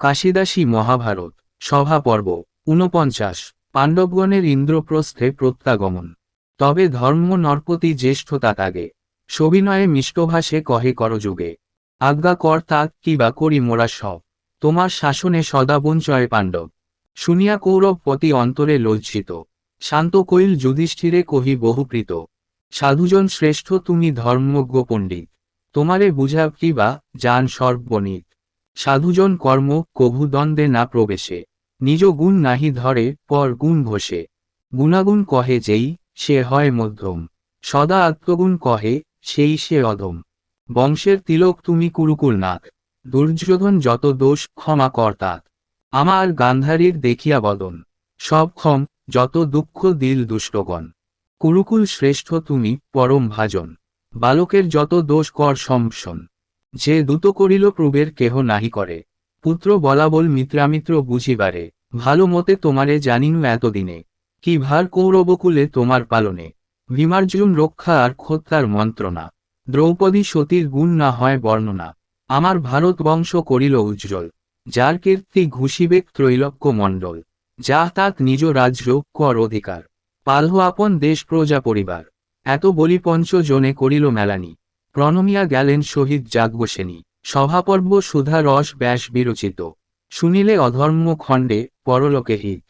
কাশিদাসী মহাভারত, সভা পর্ব, ঊনপঞ্চাশ, পাণ্ডবগণের ইন্দ্রপ্রস্থে প্রত্যাগমন। তবে ধর্ম নরপতি জ্যেষ্ঠতা তাগে সবিনয়ে মিষ্টভাষে কহে করযুগে, আজ্ঞা কর তা কিবা করি মোরা সব। তোমার শাসনে সদা বঞ্চয় পাণ্ডব। শুনিয়া কৌরবপতি অন্তরে লজ্জিত। শান্ত কৈল যুধিষ্ঠিরে কহি বহুপ্রীত, সাধুজন শ্রেষ্ঠ তুমি ধর্মজ্ঞ পণ্ডিত। তোমারে বুঝাব কিবা জান সর্বনিত। সাধুজন কর্ম কভু দ্বন্দ্বে না প্রবেশে। নিজ গুণ নাহি ধরে, পর গুণ ঘষে। গুণাগুণ কহে যেই, সে হয় মধ্যম। সদা আত্মগুণ কহে, সেই সে অধম। বংশের তিলক তুমি কুরুকুল নাথ। দুর্যোধন যত দোষ ক্ষমা কর্তাত আমার গান্ধারীর দেখিয়া বদন। সব ক্ষম, যত দুঃখ দিল দুষ্টগণ। কুরুকুল শ্রেষ্ঠ তুমি, পরম ভাজন। বালকের যত দোষ কর সম্পশন যে দূত করিল প্রবের কেহ নাহি করে। পুত্র বলাবল মিত্রামিত্র বুঝিবারে, ভালো মতে তোমারে জানিনু এতদিনে, কি ভার কৌরবকুলে তোমার পালনে। ভীমার্জুন রক্ষা আর খোত্তার মন্ত্রণা, দ্রৌপদী সতীর গুণ না হয় বর্ণনা। আমার ভারত বংশ করিল উজ্জ্বল, যার কীর্তি ঘুষিবেক ত্রৈলক্য মণ্ডল, যা তাক নিজ রাজ্য কর অধিকার। পালহ আপন দেশ প্রজা পরিবার, এত বলি পঞ্চজনে করিল মেলানি। প্রণমিয়া গেলেন শহীদ যাজ্ঞসেনী সভাপর্ব সুধা রস ব্যাস বিরচিত। শুনিলে অধর্ম খণ্ডে পরলোকে হিত।